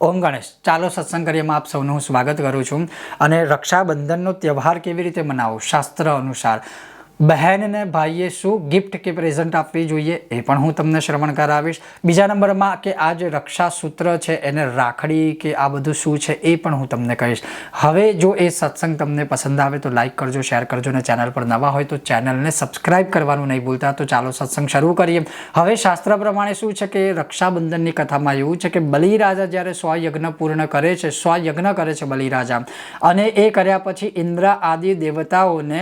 ઓમ ગણેશ. ચાલો સત્સંગ કરીએમાં આપ સૌનું હું સ્વાગત કરું છું. અને રક્ષાબંધનનો તહેવાર કેવી રીતે મનાવો? શાસ્ત્ર અનુસાર. બહેનને ભાઈએ શું ગિફ્ટ કે પ્રેઝન્ટ આપવી જોઈએ એ પણ હું તમને શ્રવણ કરાવીશ. બીજા નંબરમાં કે આ જે રક્ષાસૂત્ર છે, એને રાખડી કે આ બધું શું છે એ પણ હું તમને કહીશ. હવે જો એ સત્સંગ તમને પસંદ આવે તો લાઈક કરજો શેર કરજો અને ચેનલ પર નવા હોય તો ચેનલને સબસ્ક્રાઇબ કરવાનું નહીં ભૂલતા. તો ચાલો સત્સંગ શરૂ કરીએ. હવે શાસ્ત્ર પ્રમાણે શું છે કે રક્ષાબંધનની કથામાં એવું છે કે બલિરાજા જ્યારે સ્વયજ્ઞ પૂર્ણ કરે છે, સ્વયજ્ઞ કરે છે બલિરાજા. અને એ કર્યા પછી ઇન્દ્ર આદિ દેવતાઓને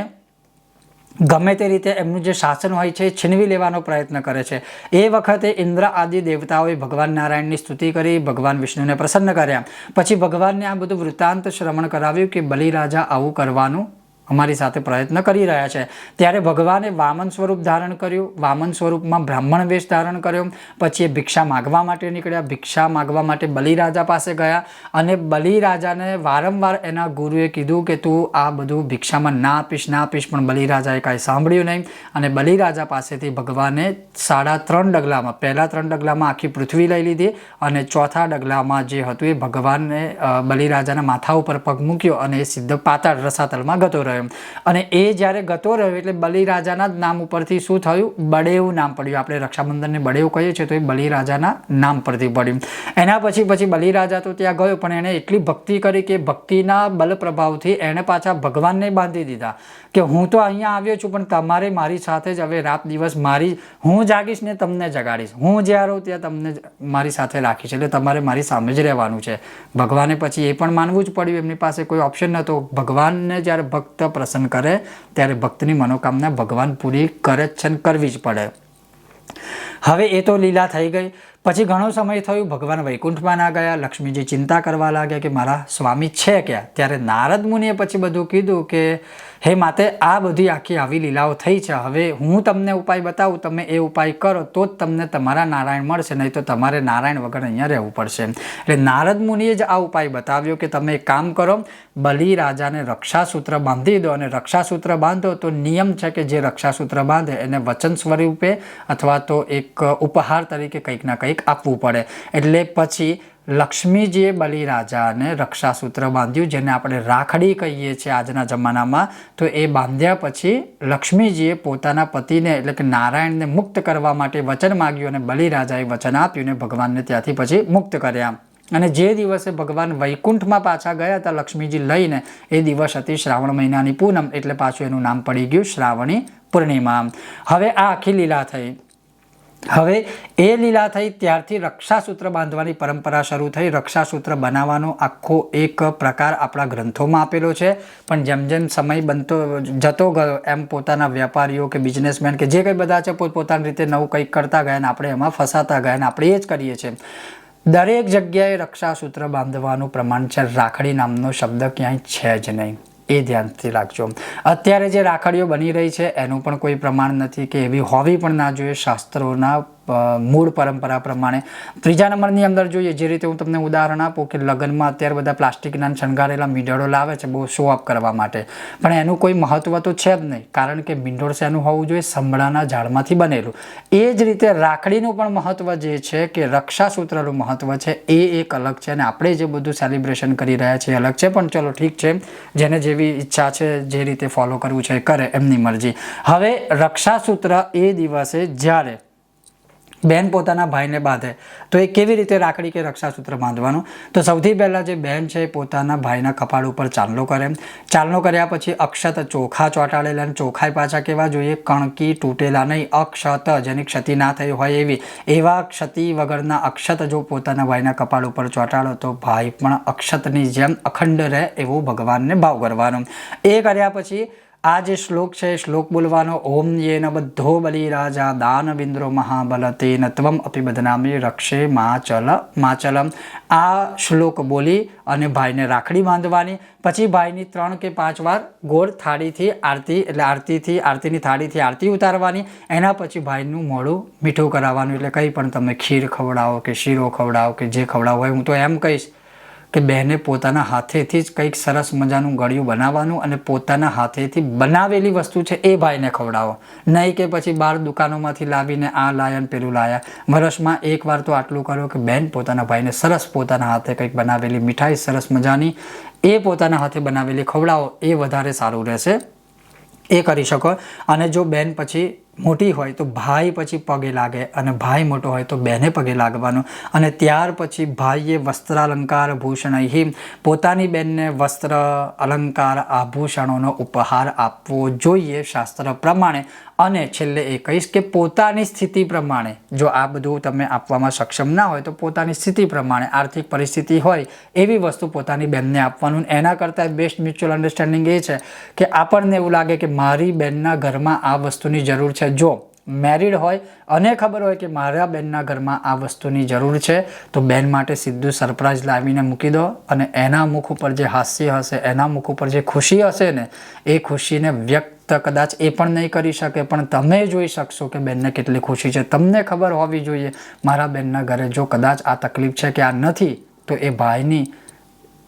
ગમે તે રીતે એમનું જે શાસન હોય છે છીનવી લેવાનો પ્રયત્ન કરે છે. એ વખતે ઇન્દ્ર આદિ દેવતાઓએ ભગવાન નારાયણની સ્તુતિ કરી, ભગવાન વિષ્ણુને પ્રસન્ન કર્યા. પછી ભગવાનને આ બધું વૃત્તાંત શ્રવણ કરાવ્યું કે બલિરાજા આવું કરવાનું અમારી સાથે પ્રયત્ન કરી રહ્યા છે. ત્યારે ભગવાને વામન સ્વરૂપ ધારણ કર્યું, વામન સ્વરૂપમાં બ્રાહ્મણ વેશ ધારણ કર્યો, પછી એ ભિક્ષા માગવા માટે નીકળ્યા. ભિક્ષા માગવા માટે બલિરાજા પાસે ગયા અને બલિરાજાને વારંવાર એના ગુરુએ કીધું કે, તું આ બધું ભિક્ષામાં ના આપીશ ના આપીશ, પણ બલિરાજાએ કાંઈ સાંભળ્યું નહીં. અને બલિરાજા પાસેથી ભગવાને સાડા ત્રણ ડગલામાં, પહેલા ત્રણ ડગલામાં આખી પૃથ્વી લઈ લીધી અને ચોથા ડગલામાં જે હતું એ ભગવાનને બલિરાજાના માથા ઉપર પગ મૂક્યો અને એ સીધો પાતાળ રસાતલમાં ગતો રહ્યો. અને એ જ્યારે ગતો રહ્યો એટલે બલિરાજાના જ નામ ઉપરથી શું થયું? બળેવ નામ પડ્યું. આપણે રક્ષાબંધનને બળેવ કહીએ છીએ તો એ બલિરાજાના નામ પરથી પડ્યું. એના પછી પછી બલિરાજા તો ત્યાં ગયો, પણ એણે એટલી ભક્તિ કરી કે ભક્તિના બલ પ્રભાવથી એણે પાછા ભગવાનને બાંધી દીધા કે હું તો અહીંયા આવ્યો છું, પણ તમારે મારી સાથે જ હવે રાત દિવસ મારી, હું જાગીશ ને તમને જગાડીશ. હું જ્યાં રહું ત્યાં તમને મારી સાથે રાખીશ. એટલે તમારે મારી સામે જ રહેવાનું છે. ભગવાને પછી એ પણ માનવું જ પડ્યું. એમની પાસે કોઈ ઓપ્શન નહોતો. ભગવાનને જ્યારે ભક્ત પ્રસન્ન કરે, ત્યારે ભક્તની મનોકામના ભગવાન પૂરી કરે છે કરવી જ પડે. હવે એ તો લીલા થઈ ગઈ. પછી ઘણો સમય થયું, ભગવાન વૈકુંઠમાં ના ગયા. લક્ષ્મીજી ચિંતા કરવા લાગ્યા કે મારા સ્વામી છે ક્યાં? ત્યારે નારદ મુનિએ પછી બધું કીધું કે હે માતે, આ બધી આખી આવી લીલાઓ થઈ છે. હવે હું તમને ઉપાય બતાવું, તમે એ ઉપાય કરો, તો જ તમને તમારા નારાયણ મળશે, નહીં તો તમારે નારાયણ વગર અહીંયા રહેવું પડશે. એટલે નારદ મુનિએ જ આ ઉપાય બતાવ્યો કે તમે એક કામ કરો, બલિ રાજાને રક્ષાસૂત્ર બાંધી દો અને રક્ષાસૂત્ર બાંધો તો નિયમ છે કે જે રક્ષાસૂત્ર બાંધે એને વચન સ્વરૂપે અથવા તો એક ઉપહાર તરીકે કંઈક ના કંઈક આપવું પડે. એટલે પછી લક્ષ્મીજીએ બલિરાજાને રક્ષાસૂત્ર બાંધ્યું, જેને આપણે રાખડી કહીએ છીએ આજના જમાનામાં. તો એ બાંધ્યા પછી લક્ષ્મીજીએ પોતાના પતિને એટલે કે નારાયણને મુક્ત કરવા માટે વચન માગ્યું અને બલિરાજાએ વચન આપ્યું અને ભગવાનને ત્યાંથી પછી મુક્ત કર્યા. અને જે દિવસે ભગવાન વૈકુંઠમાં પાછા ગયા હતા લક્ષ્મીજી લઈને, એ દિવસ હતી શ્રાવણ મહિનાની પૂનમ, એટલે પાછું એનું નામ પડી ગયું શ્રાવણી પૂર્ણિમા. હવે આ આખી લીલા થઈ. હવે એ લીલા થઈ ત્યારથી રક્ષાસૂત્ર બાંધવાની પરંપરા શરૂ થઈ. રક્ષાસૂત્ર બનાવવાનો આખો એક પ્રકાર આપણા ગ્રંથોમાં આપેલો છે. પણ જેમ જેમ સમય બનતો જતો ગયો, એમ પોતાના વેપારીઓ કે બિઝનેસમેન કે જે કંઈ બધા છે, પોતપોતાની રીતે નવું કંઈક કરતા ગયા ને આપણે એમાં ફસાતા ગયા ને આપણે એ જ કરીએ છીએ. દરેક જગ્યાએ રક્ષાસૂત્ર બાંધવાનું પ્રમાણ છે. રાખડી નામનો શબ્દ ક્યાંય છે જ નહીં. એ ધ્યાનથી રાખજો. અત્યારે જે રાખડીઓ બની રહી છે, એનું પણ કોઈ પ્રમાણ નથી કે એવી હોવી પણ ના જોઈએ. શાસ્ત્રોના મૂળ પરંપરા પ્રમાણે. ત્રીજા નંબરની અંદર જોઈએ, જે રીતે હું તમને ઉદાહરણ આપું કે લગ્નમાં અત્યારે બધા પ્લાસ્ટિકના શણગારેલા મીંડળો લાવે છે, બહુ શો અપ કરવા માટે. પણ એનું કોઈ મહત્વ તો છે જ નહીં, કારણ કે મીંડોળ શેનું હોવું જોઈએ? સંભળાના ઝાડમાંથી બનેલું. એ જ રીતે રાખડીનું પણ મહત્વ જે છે કે રક્ષાસૂત્રનું મહત્વ છે, એ એક અલગ છે અને આપણે જે બધું સેલિબ્રેશન કરી રહ્યા છીએ અલગ છે. પણ ચલો ઠીક છે, જેને જેવી ઈચ્છા છે, જે રીતે ફોલો કરવું છે કરે, એમની મરજી. હવે રક્ષાસૂત્ર એ દિવસે જ્યારે બેન પોતાના ભાઈને બાંધે. તો એ કેવી રીતે રાખડી કે રક્ષાસૂત્ર બાંધવાનું? તો સૌથી પહેલાં જે બેન છે એ પોતાના ભાઈના કપાળ ઉપર ચાંદલો કરે. ચાંદલો કર્યા પછી અક્ષત ચોખા ચોંટાડેલા અને ચોખાઈ પાછા કેવા જોઈએ? કણકી તૂટેલા નહીં, અક્ષત, જેની ક્ષતિ ના થઈ હોય એવી. એવા ક્ષતિ વગરના અક્ષત જો પોતાના ભાઈના કપાળ ઉપર ચોંટાડો તો ભાઈ પણ અક્ષતની જેમ અખંડ રહે એવું ભગવાનને ભાવ કરવાનો. એ કર્યા પછી આ જે શ્લોક છે, શ્લોક બોલવાનો ઓમ યેન બધ્ધો બલિરાજા દાનવિન્દ્રો મહાબલ તેન ત્વમ અપી બદનામી રક્ષે માચલ, માચલમ. આ શ્લોક બોલી અને ભાઈને રાખડી બાંધવાની. પછી ભાઈની ત્રણ કે પાંચ વાર ગોળ થાળીથી આરતી, એટલે આરતીથી, આરતીની થાળીથી આરતી ઉતારવાની. એના પછી ભાઈનું મોઢું મીઠું કરાવવાનું. એટલે કંઈ પણ તમે ખીર ખવડાવો કે શીરો ખવડાવો કે જે ખવડાવો હોય, હું તો એમ કહીશ. કે બહેને પોતાના હાથેથી જ કંઈક સરસ મજાનું ગળ્યું બનાવવાનું અને પોતાના હાથેથી બનાવેલી વસ્તુ છે એ ભાઈને ખવડાવો. નહીં કે પછી બહાર દુકાનોમાંથી લાવીને આ લાયા પેલું લાયા. વર્ષમાં એકવાર તો આટલું કરો કે બેન પોતાના ભાઈને સરસ પોતાના હાથે કંઈક બનાવેલી મીઠાઈ, સરસ મજાની એ પોતાના હાથે બનાવેલી ખવડાવો, એ વધારે સારું રહેશે. એ કરી શકો. અને જો બેન પછી મોટી હોય તો ભાઈ પછી પગે લાગે અને ભાઈ મોટો હોય તો બેને પગે લાગવાનું. અને ત્યાર પછી ભાઈએ વસ્ત્રાલંકાર ભૂષણ પોતાની બહેનને વસ્ત્ર, અલંકાર, આભૂષણોનો ઉપહાર આપવો જોઈએ શાસ્ત્ર પ્રમાણે. અને છેલ્લે એ કહીશ કે પોતાની સ્થિતિ પ્રમાણે. જો આ બધું તમે આપવામાં સક્ષમ ના હોય તો પોતાની સ્થિતિ પ્રમાણે આર્થિક પરિસ્થિતિ હોય એવી વસ્તુ પોતાની બહેનને આપવાનું. એના કરતાં બેસ્ટ મ્યુચ્યુઅલ અન્ડરસ્ટેન્ડિંગ એ છે કે આપણને એવું લાગે કે મારી બહેનના ઘરમાં આ વસ્તુની જરૂર છે જો મેરિડ હોય, અને ખબર હોય કે મારા બેનના ઘરમાં આ વસ્તુની જરૂર છે, તો બેન માટે સીધું સરપ્રાઈઝ લાવીને મૂકી દો અને એના મુખ ઉપર જે હાસ્ય હશે, એના મુખ ઉપર જે ખુશી હશે ને, એ ખુશીને વ્યક્ત કદાચ એ પણ નહીં કરી શકે, પણ તમે જોઈ શકશો કે બેનને કેટલી ખુશી છે. તમને ખબર હોવી જોઈએ, મારા બેનના ઘરે જો કદાચ આ તકલીફ છે કે આ નથી, તો એ ભાઈની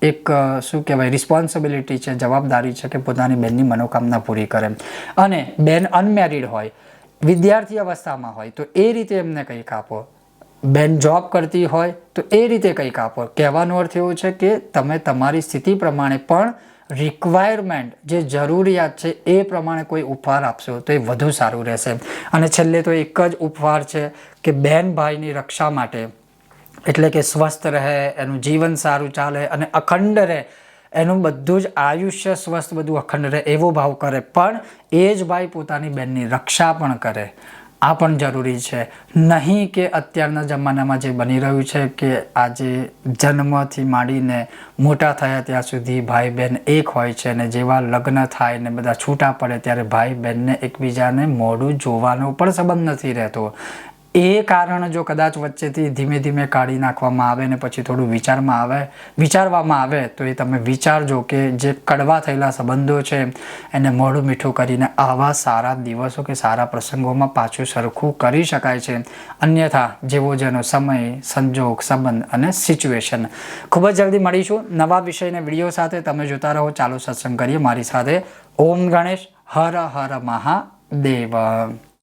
એક શું કહેવાય રિસ્પોન્સિબિલિટી છે, જવાબદારી છે કે પોતાની બેનની મનોકામના પૂરી કરે. અને બેન અનમેરિડ હોય, વિદ્યાર્થી અવસ્થામાં હોય, તો એ રીતે એમને કંઈક આપો. બેન જોબ કરતી હોય, તો એ રીતે કંઈક આપો. કહેવાનો અર્થ એવો છે કે તમે તમારી સ્થિતિ પ્રમાણે પણ રિક્વાયરમેન્ટ જે જરૂરિયાત છે, એ પ્રમાણે કોઈ ઉપહાર આપશો, તો એ વધુ સારું રહેશે. અને છેલ્લે તો એક જ ઉપહાર છે કે બેન ભાઈની રક્ષા માટે. એટલે કે સ્વસ્થ રહે, એનું જીવન સારું ચાલે અને અખંડ રહે, એનું બધું જ આયુષ્ય સ્વસ્થ, બધું અખંડ રહે એવો ભાવ કરે. પણ એ જ ભાઈ પોતાની બહેનની રક્ષા પણ કરે. આ પણ જરૂરી છે. નહીં કે અત્યારના જમાનામાં જે બની રહ્યું છે કે આજે જન્મથી માંડીને મોટા થયા ત્યાં સુધી ભાઈ બહેન એક હોય છે અને જેવા લગ્ન થાય ને બધા છૂટા પડે ત્યારે ભાઈ બહેનને એકબીજાને મોડું જોવાનો પણ સંબંધ નથી રહેતો. એ કારણ જો કદાચ વચ્ચેથી ધીમે ધીમે કાઢી નાખવામાં આવે ને પછી થોડું વિચારમાં આવે, વિચારવામાં આવે, તો એ તમે વિચારજો કે જે કડવા થયેલા સંબંધો છે, એને મોઢું મીઠું કરીને આવા સારા દિવસો કે સારા પ્રસંગોમાં પાછું સરખું કરી શકાય છે. અન્યથા જેવો જેનો સમય, સંજોગ, સંબંધ અને સિચ્યુએશન ખૂબ જ જલ્દી મળીશું નવા વિષયને વીડિયો સાથે. તમે જોતા રહો. ચાલો સત્સંગ કરીએ. મારી સાથે ઓમ ગણેશ. હર હર મહાદેવ.